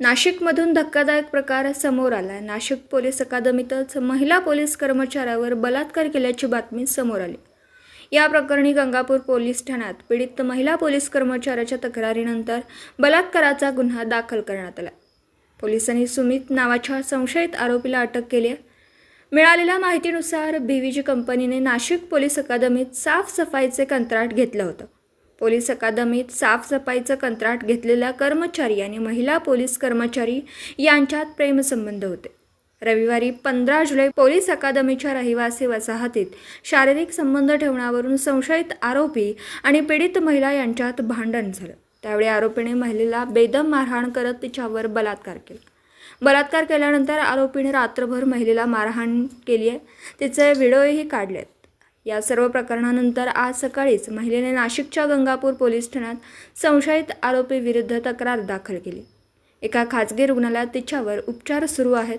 नाशिकमधून धक्कादायक प्रकार समोर आला नाशिक पोलीस अकादमीतच महिला पोलीस कर्मचाऱ्यावर बलात्कार केल्याची बातमी समोर आली. या प्रकरणी गंगापूर पोलीस ठाण्यात पीडित महिला पोलीस कर्मचाऱ्याच्या तक्रारीनंतर बलात्काराचा गुन्हा दाखल करण्यात आला. पोलिसांनी सुमित नावाच्या संशयित आरोपीला अटक केली आहे. मिळालेल्या माहितीनुसार बीव्हीजी कंपनीने नाशिक पोलीस अकादमीत साफसफाईचे कंत्राट घेतलं होतं. पोलीस अकादमीत साफसफाईचं कंत्राट घेतलेल्या कर्मचारी आणि महिला पोलीस कर्मचारी यांच्यात प्रेमसंबंध होते. रविवारी पंधरा जुलै पोलीस अकादमीच्या रहिवासी वसाहतीत शारीरिक संबंध ठेवण्यावरून संशयित आरोपी आणि पीडित महिला यांच्यात भांडण झालं. त्यावेळी आरोपीने महिलेला बेदम मारहाण करत तिच्यावर बलात्कार केला. बलात्कार केल्यानंतर आरोपीने रात्रभर महिलेला मारहाण केली आहे. तिचे व्हिडिओही काढले आहेत या सर्व प्रकरणानंतर आज सकाळीच महिलेने नाशिकच्या गंगापूर पोलीस ठाण्यात संशयित आरोपीविरुद्ध तक्रार दाखल केली. एका खाजगी रुग्णालयात तिच्यावर उपचार सुरू आहेत.